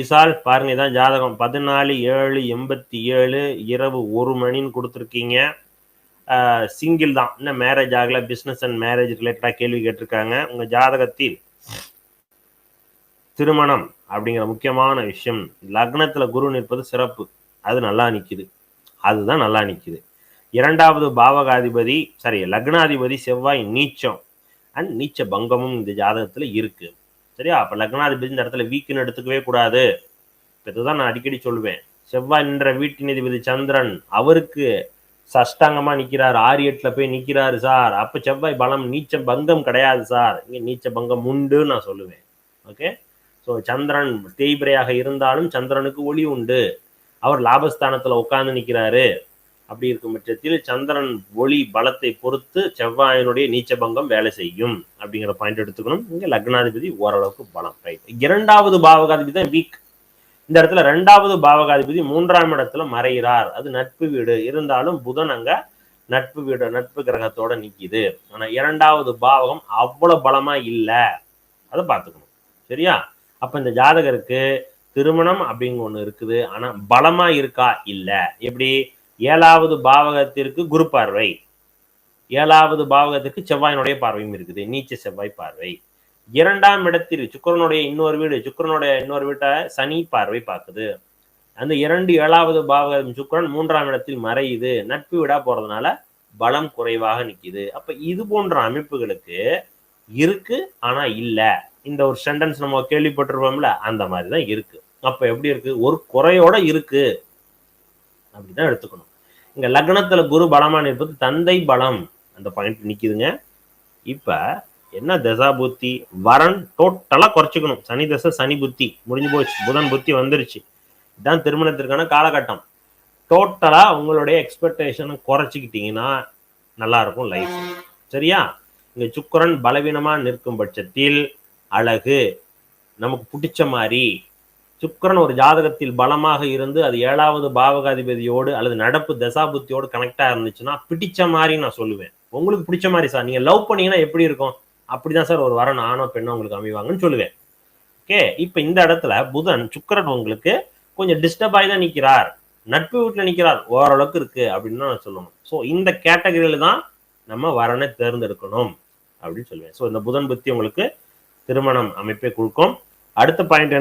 விசால் பாருங்க இதான் ஜாதகம். பதினாலு ஏழு எண்பத்தி ஏழு இரவு ஒரு மணின்னு கொடுத்துருக்கீங்க. சிங்கிள் தான். இன்னும் மேரேஜ் ஆகல பிஸ்னஸ் அண்ட் மேரேஜ் ரிலேட்டடாக கேள்வி கேட்டிருக்காங்க. உங்கள் ஜாதகத்தில் திருமணம் அப்படிங்கிற முக்கியமான விஷயம். லக்னத்தில் குரு நிற்பது சிறப்பு. அது நல்லா நிற்கிது அதுதான் நல்லா நிற்கிது இரண்டாவது பாவகாதிபதி சாரி லக்னாதிபதி செவ்வாய் நீச்சம். அண்ட் நீச்ச பங்கமும் இந்த ஜாதகத்தில் இருக்கு. சரியா? அப்போ லக்னாதிபதி இந்த இடத்துல வீக்குன்னு எடுத்துக்கவே கூடாது. இதுதான் நான் அடிக்கடி சொல்லுவேன் செவ்வாய் நின்ற வீட்டு நீதிபதி சந்திரன் அவருக்கு சஷ்டாங்கமா நிக்கிறார். ஆறு எட்டுல போய் நிக்கிறாரு சார். அப்ப செவ்வாய் பலம் நீச்ச பங்கம் கிடையாது சார். இங்க நீச்ச பங்கம் உண்டு நான் சொல்லுவேன். ஓகே? ஸோ சந்திரன் தேய்பிரையாக இருந்தாலும் சந்திரனுக்கு ஒளி உண்டு. அவர் லாபஸ்தானத்துல உட்கார்ந்து நிக்கிறாரு. அப்படி இருக்கும் பட்சத்தில் சந்திரன் ஒளி பலத்தை பொறுத்து செவ்வாயினுடைய நீச்சபங்கம் வேலை செய்யும் அப்படிங்கிற பாயிண்ட் எடுத்துக்கணும். இங்கே லக்னாதிபதி ஓரளவுக்கு பலம். ரைட் இரண்டாவது பாவகாதிபதி தான் வீக். இந்த இடத்துல ரெண்டாவது பாவகாதிபதி மூன்றாம் இடத்துல மறைகிறார். அது நட்பு வீடு. இருந்தாலும் புதன் அங்க நட்பு வீடு நட்பு கிரகத்தோட நிக்குது. ஆனா இரண்டாவது பாவகம் அவ்வளவு பலமா இல்ல. அதை பார்த்துக்கணும். சரியா? அப்ப இந்த ஜாதகருக்கு திருமணம் அப்படிங்க ஒண்ணு இருக்குது. ஆனா பலமா இருக்கா? இல்ல. எப்படி? ஏழாவது பாவகத்திற்கு குரு பார்வை. ஏழாவது பாவகத்திற்கு செவ்வாயினுடைய பார்வையும் இருக்குது. நீச்ச செவ்வாய் பார்வை. இரண்டாம் இடத்தில் சுக்கரனுடைய இன்னொரு வீடு சுக்கரனுடைய இன்னொரு வீட்டை சனி பார்வை பார்க்குது. அந்த இரண்டு ஏழாவது பாவகம் சுக்கரன் மூன்றாம் இடத்தில் மறையுது. நட்பு விடா போறதுனால பலம் குறைவாக நிற்கிது அப்ப இது போன்ற அமைப்புகளுக்கு இருக்கு ஆனா இல்ல. இந்த ஒரு சென்டென்ஸ் நம்ம கேள்விப்பட்டிருப்போம்ல அந்த மாதிரி தான் இருக்கு. அப்ப எப்படி இருக்கு? ஒரு குறையோட இருக்கு. அப்படிதான் எடுத்துக்கணும். இங்க லக்னத்துல குரு பலமா நிற்பது தந்தை பலம். அந்த பாயிண்ட் நிக்குதுங்க. இப்ப என்ன தசா புத்தி? வரன் டோட்டலா குறைச்சிக்கணும். சனி தசை சனி புத்தி. முடிஞ்சு போச்சு. புதன் புத்தி வந்துருச்சு. இதுதான் திருமணத்திற்கான காலகட்டம். டோட்டலா உங்களுடைய எக்ஸ்பெக்டேஷனை குறைச்சிக்கிட்டீங்கன்னா நல்லா இருக்கும் லைஃப் சரியா? இங்க சுக்கரன் பலவீனமா நிற்கும் பட்சத்தில் அழகு. நமக்கு பிடிச்ச மாதிரி சுக்கரன் ஒரு ஜாதகத்தில் பலமாக இருந்து அது ஏழாவது பாவகாதிபதியோடு அல்லது நடப்பு தசாபுத்தியோடு கனெக்டா இருந்துச்சுன்னா பிடிச்ச மாதிரி நான் சொல்லுவேன். உங்களுக்கு பிடிச்ச மாதிரி சார். நீங்க லவ் பண்ணீங்கன்னா எப்படி இருக்கும்? அப்படிதான் சார் ஒரு வரன் ஆணோ பெண்ணோ உங்களுக்கு அமைவாங்கன்னு சொல்லுவேன். ஓகே இப்போ இந்த இடத்துல புதன் சுக்கரன் உங்களுக்கு கொஞ்சம் டிஸ்டர்ப் ஆகி தான் நிற்கிறார் நட்பு வீட்டில் நிற்கிறார் ஓரளவுக்கு இருக்கு அப்படின்னு நான் சொல்லணும். ஸோ இந்த கேட்டகரியில் தான் நம்ம வரனை தேர்ந்தெடுக்கணும் அப்படின்னு சொல்லுவேன். ஸோ இந்த புதன் புத்தி உங்களுக்கு திருமணம் அமைப்பை கொடுக்கும். அடுத்த பாயிண்ட்